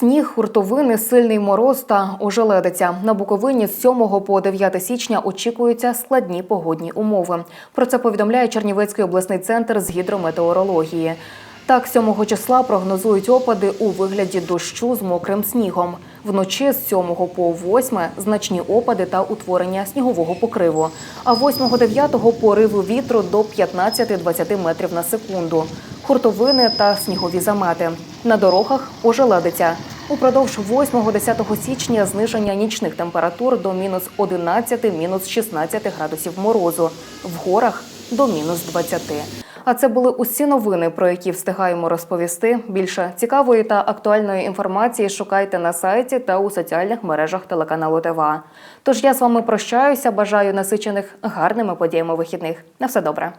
Сніг, хуртовини, сильний мороз та ожеледиця. На Буковині з 7 по 9 січня очікуються складні погодні умови. Про це повідомляє Чернівецький обласний центр з гідрометеорології. Так, 7 числа прогнозують опади у вигляді дощу з мокрим снігом. Вночі з 7 по 8 значні опади та утворення снігового покриву. А 8-9 пориви вітру до 15-20 метрів на секунду. Хуртовини та снігові замети. На дорогах ожеледиця. Упродовж 8-10 січня зниження нічних температур до мінус 11, мінус 16 градусів морозу. В горах до мінус 20. А це були усі новини, про які встигаємо розповісти. Більше цікавої та актуальної інформації шукайте на сайті та у соціальних мережах телеканалу ТВА. Тож я з вами прощаюся. Бажаю насичених гарними подіями вихідних. На все добре.